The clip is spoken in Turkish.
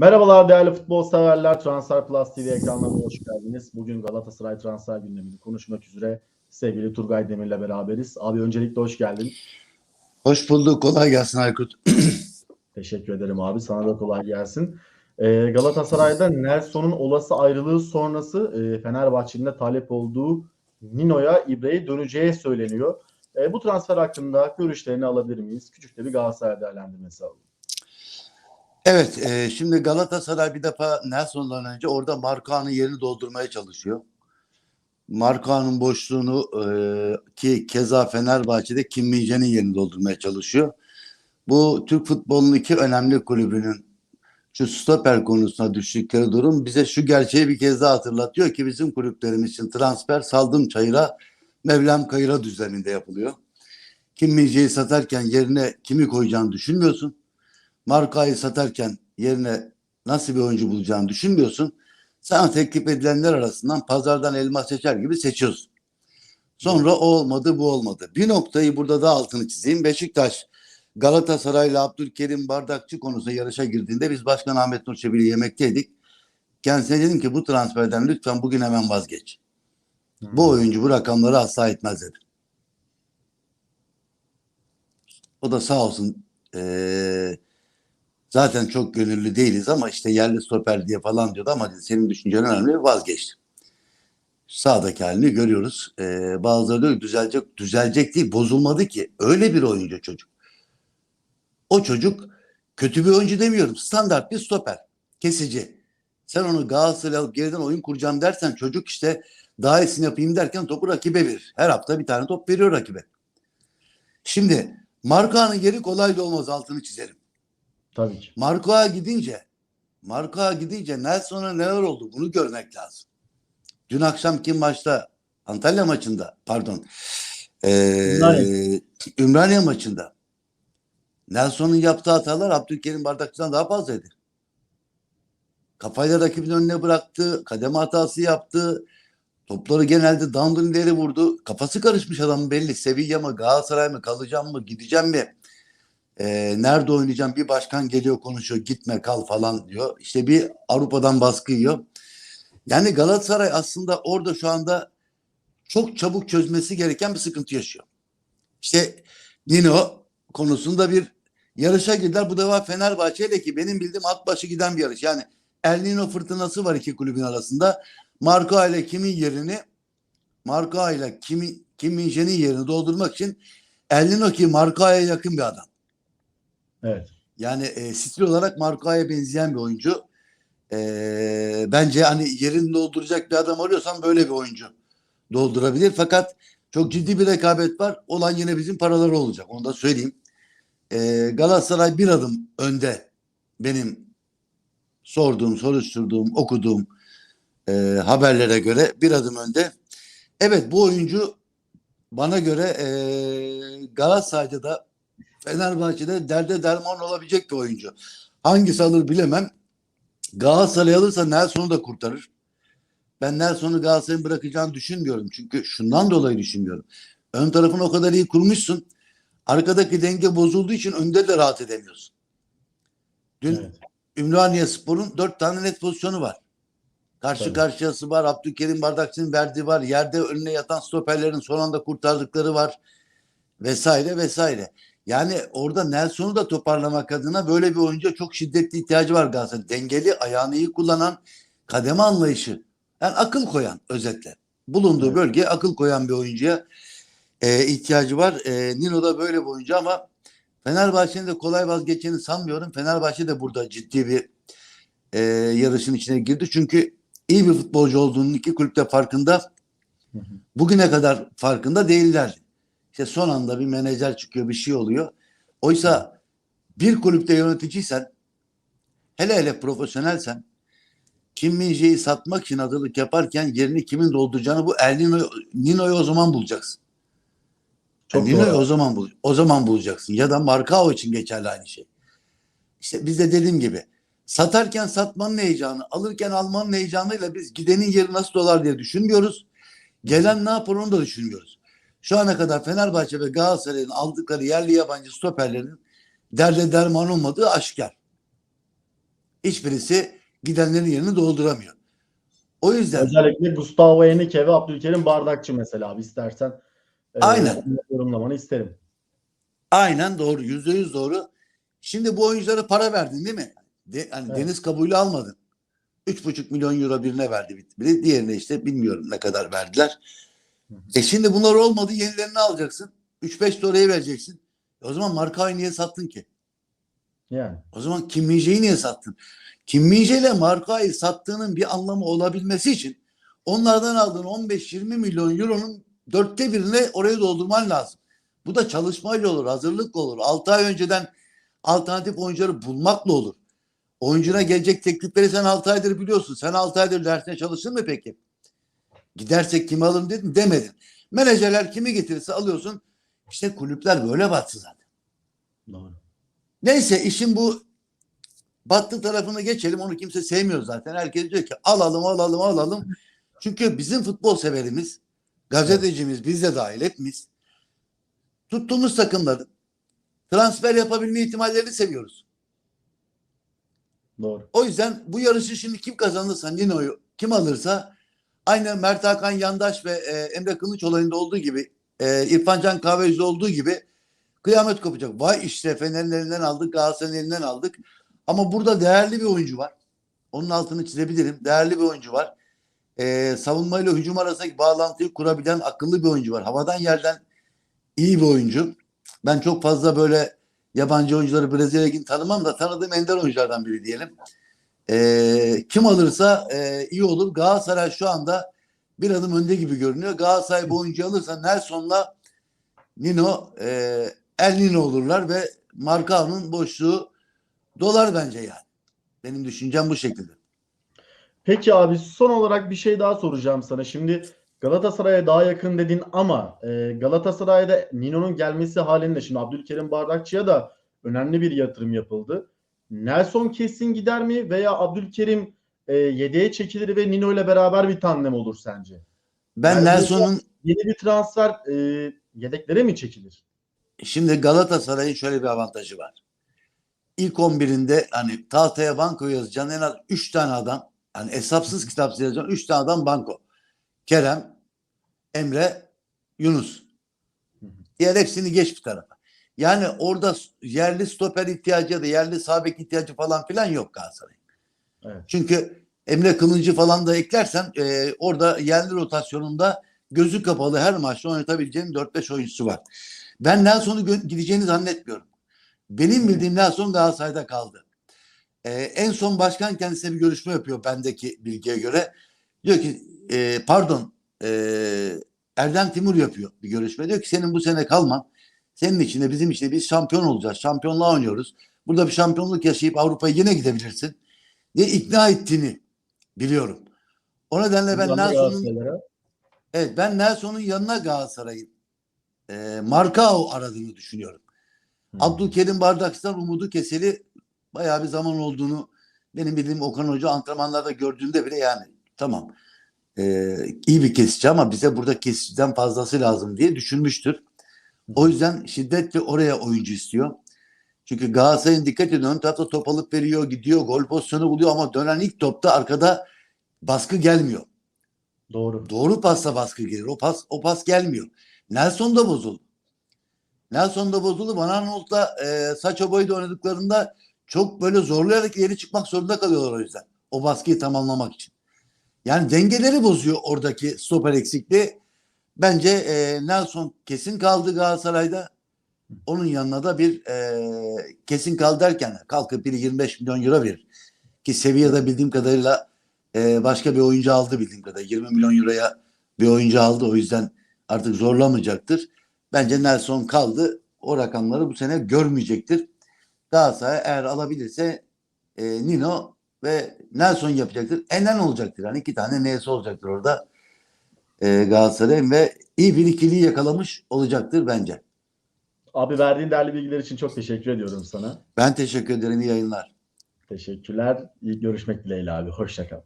Merhabalar değerli futbol severler. Transfer Plus TV ekranlarına hoş geldiniz. Bugün Galatasaray transfer gündemini konuşmak üzere sevgili Turgay Demir'le beraberiz. Abi öncelikle hoş geldin. Hoş bulduk. Kolay gelsin Aykut. Teşekkür ederim abi. Sana da kolay gelsin. Ee, Galatasaray'da Nelson'un olası ayrılığı sonrası e, Fenerbahçe'nin de talep olduğu Nino'ya İbre'ye döneceği söyleniyor. E, bu transfer hakkında görüşlerini alabilir miyiz? Küçük de bir Galatasaray değerlendirmesi alalım. Evet, e, şimdi Galatasaray bir defa Nelson'dan önce orada Markan'ın yerini doldurmaya çalışıyor. Markan'ın boşluğunu e, ki keza Fenerbahçe'de Kim Min-jae'nin yerini doldurmaya çalışıyor. Bu Türk futbolunun iki önemli kulübünün şu stoper konusuna düştükleri durum bize şu gerçeği bir kez daha hatırlatıyor ki bizim kulüplerimiz için transfer saldım çayıra Mevlam kayıra düzeninde yapılıyor. Kim Min-jae'yi satarken yerine kimi koyacağını düşünmüyorsun. Markayı satarken yerine nasıl bir oyuncu bulacağını düşünmüyorsun. Sana teklif edilenler arasından pazardan elma seçer gibi seçiyorsun. Sonra o olmadı bu olmadı. Bir noktayı burada da altını çizeyim. Beşiktaş Galatasaray'la Abdülkerim Bardakçı konusunda yarışa girdiğinde biz Başkan Ahmet Nur Çebi'yle yemekteydik. Kendisine dedim ki bu transferden lütfen bugün hemen vazgeç. Bu oyuncu bu rakamları asla etmez dedim. O da sağ olsun eee zaten çok gönüllü değiliz ama işte yerli stoper diye falan diyordu ama senin düşüncen önemli vazgeçtim. Sağdaki halini görüyoruz. Ee, bazıları diyor düzelecek, düzelecek değil bozulmadı ki. Öyle bir oyuncu çocuk. O çocuk kötü bir oyuncu demiyorum. Standart bir stoper. Kesici. Sen onu Galatasaray'a alıp geriden oyun kuracağım dersen çocuk işte daha iyisini yapayım derken topu rakibe verir. Her hafta bir tane top veriyor rakibe. Şimdi Markanın geri kolay da olmaz altını çizerim. Tabii ki. Marco'ya gidince Marco'ya gidince Nelson'a neler oldu bunu görmek lazım. Dün akşamki maçta Antalya maçında pardon ee, Ümraniye. Ümraniye maçında Nelson'un yaptığı hatalar Abdülkerim Bardakçı'dan daha fazlaydı. Kafayla rakibin önüne bıraktı. Kademe hatası yaptı. Topları genelde dandun ileri vurdu. Kafası karışmış adamın belli. Sevilla mı Galatasaray mı kalacağım mı gideceğim mi? Ee, nerede oynayacağım? Bir başkan geliyor konuşuyor. Gitme kal falan diyor. İşte bir Avrupa'dan baskı yiyor. Yani Galatasaray aslında orada şu anda çok çabuk çözmesi gereken bir sıkıntı yaşıyor. İşte Nino konusunda bir yarışa girdiler. Bu defa Fenerbahçe ile ki benim bildiğim at başı giden bir yarış. Yani El Nino fırtınası var iki kulübün arasında. Marco ile kimin yerini Marco ile kimin Kim yerini doldurmak için El Nino ki Marco'ya yakın bir adam. Evet. Yani e, stil olarak Marco'ya benzeyen bir oyuncu. E, bence hani yerini dolduracak bir adam arıyorsan böyle bir oyuncu doldurabilir. Fakat çok ciddi bir rekabet var. Olan yine bizim paraları olacak. Onu da söyleyeyim. E, Galatasaray bir adım önde benim sorduğum, soruşturduğum, okuduğum e, haberlere göre bir adım önde. Evet bu oyuncu bana göre e, Galatasaray'da da Fenerbahçe'de derde derman olabilecek bir oyuncu. Hangisi alır bilemem. Galatasaray alırsa Nelson'u da kurtarır. Ben Nelson'u Galatasaray'ın bırakacağını düşünmüyorum. Çünkü şundan dolayı düşünmüyorum. Ön tarafını o kadar iyi kurmuşsun. Arkadaki denge bozulduğu için önde de rahat edemiyorsun. Dün Evet. Ümraniye Spor'un dört tane net pozisyonu var. Karşı Tabii. karşıyası var. Abdülkerim Bardakçı'nın verdiği var. Yerde önüne yatan stoperlerin son anda kurtardıkları var. Vesaire vesaire. Yani orada Nelson'u da toparlamak adına böyle bir oyuncuya çok şiddetli ihtiyacı var Galatasaray. Dengeli, ayağını iyi kullanan, kademe anlayışı. Yani akıl koyan özetle. Bulunduğu Evet. bölgeye akıl koyan bir oyuncuya e, ihtiyacı var. E, Nino da böyle bir oyuncu ama Fenerbahçe'nin de kolay vazgeçeceğini sanmıyorum. Fenerbahçe de burada ciddi bir e, yarışın içine girdi. Çünkü iyi bir futbolcu olduğunun iki kulüpte farkında. Bugüne kadar farkında değiller. İşte son anda bir menajer çıkıyor bir şey oluyor. Oysa bir kulüpte yöneticiysen hele hele profesyonelsen Kim Min-jae'yi satmak için adılık yaparken yerini kimin dolduracağını bu El Nino, Nino'yu o zaman bulacaksın. Çok Nino'yu doğru. o zaman bul, o zaman bulacaksın ya da Markao için geçerli aynı şey. İşte biz de dediğim gibi satarken satmanın heyecanı, alırken almanın heyecanıyla biz gidenin yeri nasıl dolar diye düşünmüyoruz. Gelen ne yapar onu da düşünmüyoruz. Şu ana kadar Fenerbahçe ve Galatasaray'ın aldıkları yerli yabancı stoperlerin derle derman olmadığı aşikar. Hiçbirisi gidenlerin yerini dolduramıyor. O yüzden Özellikle Gustavo Henrique ve Abdülkerim Bardakçı mesela abi istersen. e, Aynen. onları Yorumlamanı isterim. aynen doğru. Yüzde yüz doğru. Şimdi bu oyunculara para verdin değil mi? De, hani Evet. deniz kabuğuyla almadın. Üç buçuk milyon euro birine verdi biri. Diğerine işte bilmiyorum ne kadar verdiler. E şimdi bunlar olmadı yenilerini alacaksın. 3-5 de oraya vereceksin. E o zaman markayı niye sattın ki? Yani. O zaman Kim Min-jae'yi niye sattın? Kim Min-jae ile markayı sattığının bir anlamı olabilmesi için onlardan aldığın 15-20 milyon euronun dörtte birini oraya doldurman lazım. Bu da çalışmayla olur, hazırlıkla olur. 6 ay önceden alternatif oyuncuları bulmakla olur. Oyuncuna gelecek teklifleri sen 6 aydır biliyorsun. Sen 6 aydır dersine çalıştın mı peki? Gidersek kimi alırım dedin demedin. Menajerler kimi getirirse alıyorsun. İşte kulüpler böyle battı zaten. Doğru. Neyse işin bu battı tarafını geçelim. Onu kimse sevmiyor zaten. Herkes diyor ki alalım alalım alalım. Çünkü bizim futbol severimiz, gazetecimiz, biz de dahil hepimiz tuttuğumuz takımların transfer yapabilme ihtimallerini seviyoruz. Doğru. O yüzden bu yarışı şimdi kim kazanırsa Nino'yu kim alırsa aynı Mert Hakan Yandaş ve e, Emre Kılıç olayında olduğu gibi e, İrfan Can Kahveci olduğu gibi kıyamet kopacak. Vay işte Fener'in elinden aldık Galatasaray'ın elinden aldık. Ama burada değerli bir oyuncu var. Onun altını çizebilirim. Değerli bir oyuncu var. E, savunmayla hücum arasındaki bağlantıyı kurabilen akıllı bir oyuncu var. Havadan yerden iyi bir oyuncu. Ben çok fazla böyle yabancı oyuncuları Brezilya Ligi'ni tanımam da tanıdığım ender oyunculardan biri diyelim. Ee, kim alırsa e, iyi olur. Galatasaray şu anda bir adım önde gibi görünüyor. Galatasaray bu oyuncu alırsa Nelson'la Nino e, El Nino olurlar ve Marcao'nun boşluğu dolar bence yani. Benim düşüncem bu şekilde. Peki abi son olarak bir şey daha soracağım sana. Şimdi Galatasaray'a daha yakın dedin ama e, Galatasaray'da Nino'nun gelmesi halinde şimdi Abdülkerim Bardakçı'ya da önemli bir yatırım yapıldı. Nelson kesin gider mi veya Abdülkerim e, yedeğe çekilir ve Nino ile beraber bir tandem olur sence? Ben Yani Nelson'un Yeni bir transfer e, yedeklere mi çekilir? Şimdi Galatasaray'ın şöyle bir avantajı var. İlk 11'inde hani tahtaya banko yazacağın en az 3 tane adam hani hesapsız kitapsız yazacağın 3 tane adam banko. Kerem, Emre, Yunus. Diğer hepsini geç bir tarafa. Yani orada yerli stoper ihtiyacı ya da yerli sağ bek ihtiyacı falan filan yok Galatasaray'ın. Evet. Çünkü Emre Kılıncı falan da eklersen e, orada yerli rotasyonunda gözü kapalı her maçta oynatabileceğin 4-5 oyuncusu var. Ben Nelson'u gideceğini zannetmiyorum. Benim bildiğim Nelson Galatasaray'da kaldı. E, en son başkan kendisine bir görüşme yapıyor bendeki bilgiye göre. Diyor ki e, pardon e, Erdem Timur yapıyor bir görüşme. Diyor ki senin bu sene kalman senin için de bizim için de biz şampiyon olacağız. Şampiyonluğa oynuyoruz. Burada bir şampiyonluk yaşayıp Avrupa'ya yine gidebilirsin diye ikna ettiğini biliyorum. O nedenle ben Nelson'un evet ben Nelson'un yanına Galatasaray'ın e, Markao aradığını düşünüyorum. Hı. Abdülkerim Bardakçı'dan umudu keseli bayağı bir zaman olduğunu benim bildiğim Okan Hoca antrenmanlarda gördüğünde bile yani tamam e, iyi bir kesici ama bize burada kesiciden fazlası lazım diye düşünmüştür. O yüzden şiddetle oraya oyuncu istiyor. Çünkü Galatasaray'ın dikkat edin ön tarafta top alıp veriyor, gidiyor, gol pozisyonu buluyor ama dönen ilk topta arkada baskı gelmiyor. Doğru. Doğru pasla baskı gelir. O pas o pas gelmiyor. Nelson da bozuldu. Nelson da bozuldu. Van Aanholt'la e, Sacho Boy'da oynadıklarında çok böyle zorlayarak ileri çıkmak zorunda kalıyorlar o yüzden. O baskıyı tamamlamak için. Yani dengeleri bozuyor oradaki stoper eksikliği. Bence e, Nelson kesin kaldı Galatasaray'da. Onun yanına da bir e, kesin kal derken kalkıp biri 25 milyon euro verir. Ki Sevilla'da bildiğim kadarıyla e, başka bir oyuncu aldı bildiğim kadarıyla. 20 milyon euroya bir oyuncu aldı. O yüzden artık zorlamayacaktır. Bence Nelson kaldı. O rakamları bu sene görmeyecektir. Galatasaray eğer alabilirse e, Nino ve Nelson yapacaktır. Enen olacaktır. Yani iki tane neyse olacaktır orada e, Galatasaray'ın ve iyi bir ikiliyi yakalamış olacaktır bence. Abi verdiğin değerli bilgiler için çok teşekkür ediyorum sana. Ben teşekkür ederim. İyi yayınlar. Teşekkürler. İyi görüşmek dileğiyle abi. Hoşça kal.